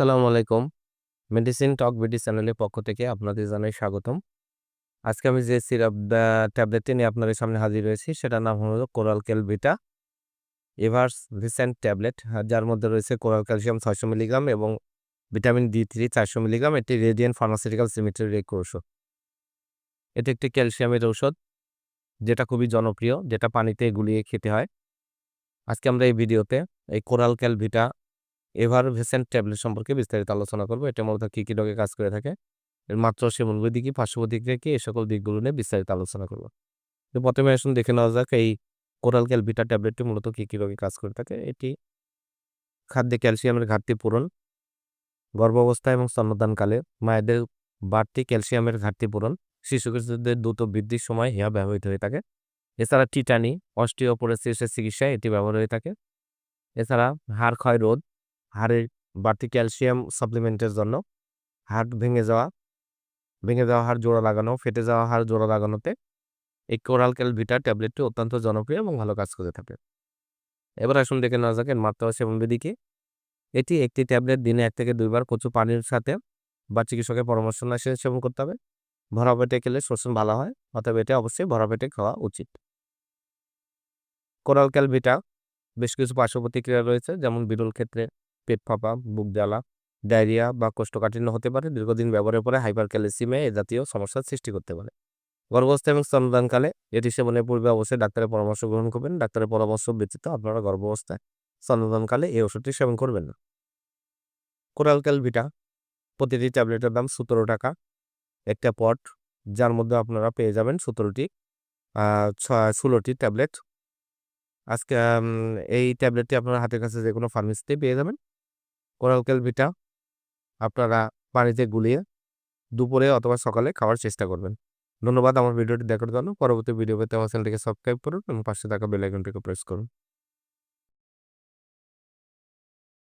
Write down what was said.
আসসালামু আলাইকুম। মেডিসিন টক বিডি চ্যানেলের পক্ষ থেকে আপনাদের জানাই স্বাগতম। আজকে আমি যে সিরাপ ট্যাবলেটটি নিয়ে আপনাদের সামনে হাজির হয়েছি, সেটার নাম হলো কোরাল ক্যালভিটা এভার্স রিসেন্ট ট্যাবলেট যার মধ্যে রয়েছে কোরাল ক্যালসিয়াম ছয়শো মিলিগ্রাম এবং ভিটামিন ডি থ্রি চারশো মিলিগ্রাম এটি রেডিয়েন্ট ফার্মাসিউটিক্যাল সিমিটারির এক ঔষধ। এটি একটি ক্যালসিয়ামের ঔষধ, যেটা খুবই জনপ্রিয়, যেটা পানিতে গুলিয়ে খেতে হয়। আজকে আমরা এই ভিডিওতে এই কোরাল ক্যালভিটা ভেসেন্ট ট্যাবলেট সম্পর্কে বিস্তারিত আলোচনা করব। এটা মূলত কী কী রোগে কাজ করে থাকে, এর মাত্র সেবন বিধি কি, পার্শ্ব প্রতিক্রিয়া কি এই সকল দিকগুলো নিয়ে বিস্তারিত আলোচনা করব। তো প্রথমে আসুন দেখে নেওয়া যাক, এই কোরাল ক্যালভিটা ট্যাবলেটটি মূলত কী কী রোগে কাজ করে থাকে। এটি খাদ্যে ক্যালসিয়ামের ঘাটতি পূরণ গর্ভাবস্থা এবং স্তন্যদানকালে মায়েদের বাড়তি ক্যালসিয়ামের ঘাটতি পূরণ, শিশু কিশোরদের দ্রুত বৃদ্ধির সময় ইহা ব্যবহৃত হয়ে থাকে। এছাড়া টিটানি, অস্টিওপোরোসিসের চিকিৎসায় এটি ব্যবহার হয়ে থাকে। এছাড়া হাড় ক্ষয় রোধ হাড়ের বাড়তি ক্যালসিয়াম সাপ্লিমেন্টের জন্য হাড় ভেঙে যাওয়া ভেঙে যাওয়া হাড় জোড়া লাগানো, ফেটে যাওয়া হাড় জোড়া লাগানোতে এই কোরাল ক্যালভিটা ট্যাবলেটটি অত্যন্ত জনপ্রিয় এবং ভালো কাজ করে থাকে। এবার আসুন দেখে নেওয়া যাক এর মাত্রা সেবন বিধি কি। এটি একটি ট্যাবলেট দিনে এক থেকে দুইবার কচু পানির সাথে বা চিকিৎসকের পরামর্শ না সেবন করতে হবে। ভরা পেটে খেলে শোষণ ভালো হয়, অতএব এটা অবশ্যই ভরা পেটে খাওয়া উচিত। কোরাল ক্যালভিটা বেশ কিছু পার্শ্ব প্রতিক্রিয়া রয়েছে, যেমন বিরল ক্ষেত্রে পেট ফাঁপা, বুক জ্বালা, ডায়রিয়া বা কোষ্ঠকাঠিন্য হতে পারে, দীর্ঘদিন ব্যবহারের পরে হাইপার ক্যালসিমে এ জাতীয় সমস্যার সৃষ্টি করতে পারে। গর্ভাবস্থা এবং স্তনদানকালে এটি সেবনের পূর্বে অবশ্যই ডাক্তারের পরামর্শ গ্রহণ করবেন। ডাক্তারের পরামর্শ ব্যতীত আপনারা গর্ভাবস্থায় স্তনদানকালে এই ওষুধটি সেবন করবেন না। কোরাল ক্যালভিটা প্রতিটি ট্যাবলেটের দাম সতেরো টাকা একটা পট, যার মধ্যে আপনারা পেয়ে যাবেন সতেরোটি ষোলোটি ট্যাবলেট। আজকে এই ট্যাবলেটটি আপনার হাতের কাছে যে কোনো ফার্মেসিতে পেয়ে যাবেন। কোরাল ক্যালভিটা আপনারা পানিতে গুলিয়ে দুপুরে অথবা সকালে খাওয়ার চেষ্টা করবেন। ধন্যবাদ আমার ভিডিওটি দেখার জন্য। পরবর্তী ভিডিও পেতে আমার চ্যানেলটিকে সাবস্ক্রাইব করুন এবং পাশে থাকা বেল আইকনটিকে প্রেস করুন।